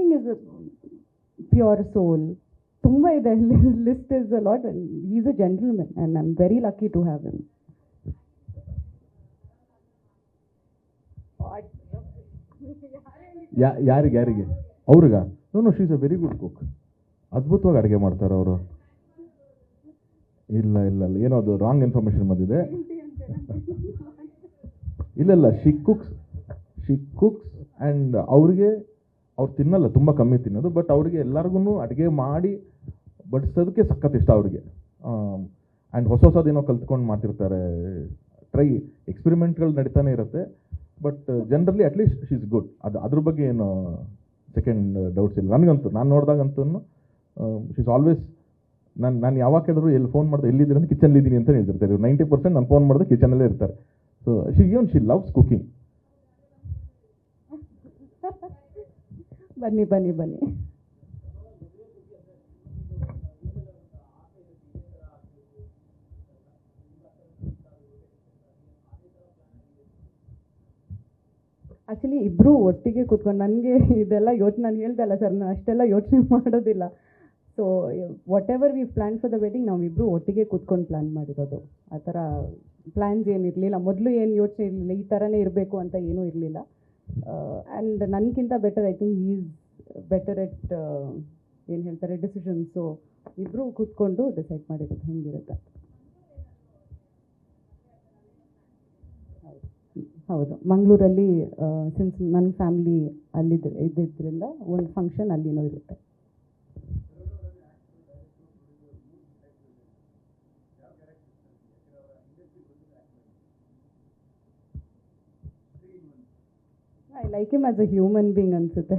Everything is pure soul ತುಂಬ ಇದೆ list is a lot is a gentlemen and I am very lucky to have him ಯಾರಿಗೆ ಯಾರಿಗೆ? ಅವ್ರಿಗ? No she's a very good cook ಅದ್ಭುತವಾಗಿ ಅಡುಗೆ ಮಾಡ್ತಾರೆ ಅವರು. ಇಲ್ಲ ಇಲ್ಲ ಇಲ್ಲ. ಏನೋ ಅದು ರಾಂಗ್ ಇನ್ಫಾರ್ಮೇಶನ್ ಬಂದಿದೆ. ಇಲ್ಲ ಇಲ್ಲ. ಶಿಕ್ ಕುಕ್ಸ್ ಶಿಕ್ ಕುಕ್ಸ್ ಆ್ಯಂಡ್ ಅವ್ರಿಗೆ ಅವ್ರು ತಿನ್ನಲ್ಲ, ತುಂಬ ಕಮ್ಮಿ ತಿನ್ನೋದು ಬಟ್ ಅವ್ರಿಗೆ ಎಲ್ಲರಿಗೂ ಅಡುಗೆ ಮಾಡಿ ಬಡಿಸೋದಕ್ಕೆ ಸಖತ್ ಇಷ್ಟ ಅವ್ರಿಗೆ. ಆ್ಯಂಡ್ ಹೊಸ ಹೊಸದೇನೋ ಕಲ್ತ್ಕೊಂಡು ಮಾಡ್ತಿರ್ತಾರೆ. ಟ್ರೈ ಎಕ್ಸ್ಪೆರಿಮೆಂಟ್ಗಳು ನಡೀತಾನೆ ಇರುತ್ತೆ but generally at least she is good ಅದು, ಅದ್ರ ಬಗ್ಗೆ ಏನು ಸೆಕೆಂಡ್ ಡೌಟ್ಸ್ ಇಲ್ಲ. ನನಗಂತೂ, ನಾನು ನೋಡಿದಾಗಂತೂ ಶಿ ಇಸ್ ಆಲ್ವೇಸ್ ನಾನು ನಾನು ಯಾವಾಗ ಕೇಳಿದ್ರು ಎಲ್ಲಿ ಫೋನ್ ಮಾಡಿದ್ರೆ ಕಿಚನಲ್ಲಿ ಇದ್ದೀನಿ ಅಂತ ಹೇಳ್ತಿರ್ತಾರೆ. ನೈಂಟಿ ಪರ್ಸೆಂಟ್ ನಾನು ಫೋನ್ ಮಾಡಿದ್ರೆ ಕಿಚನಲ್ಲೇ ಇರ್ತಾರೆ. So she even she loves cooking ಬನ್ನಿ ಬನ್ನಿ ಬನ್ನಿ. ಆ್ಯಕ್ಚುಲಿ ಇಬ್ಬರು ಒಟ್ಟಿಗೆ ಕೂತ್ಕೊಂಡು ನನಗೆ ಇದೆಲ್ಲ ಯೋಚನೆ ನಾನು ಹೇಳ್ದಲ್ಲ ಸರ್, ನಾನು ಅಷ್ಟೆಲ್ಲ ಯೋಚನೆ ಮಾಡೋದಿಲ್ಲ. So whatever we plan for the wedding ನಾವು ಇಬ್ಬರು ಒಟ್ಟಿಗೆ ಕೂತ್ಕೊಂಡು ಪ್ಲ್ಯಾನ್ ಮಾಡಿರೋದು. ಆ ಥರ ಪ್ಲ್ಯಾನ್ಸ್ ಏನಿರಲಿಲ್ಲ ಮೊದಲು ಏನು ಯೋಚನೆ ಇರಲಿಲ್ಲ. ಈ ಥರನೇ ಇರಬೇಕು ಅಂತ ಏನೂ ಇರಲಿಲ್ಲ. ಆ್ಯಂಡ್ ನನಗಿಂತ better I think is better at ಏನು ಹೇಳ್ತಾರೆ ಡಿಸಿಷನ್ ಸೊ ಇಬ್ಬರು ಕೂತ್ಕೊಂಡು ಡಿಸೈಡ್ ಮಾಡಿರೋದು ಹೆಂಗಿರುತ್ತೆ. ಹೌದು. ಮಂಗಳೂರಲ್ಲಿ ಸಿನ್ಸ್ ನನ್ನ ಫ್ಯಾಮಿಲಿ ಅಲ್ಲಿದ್ದ ಇದ್ದಿದ್ದರಿಂದ ಒಂದು ಫಂಕ್ಷನ್ ಅಲ್ಲಿನೂ ಇರುತ್ತೆ. I like him as a human being ಅನಿಸುತ್ತೆ.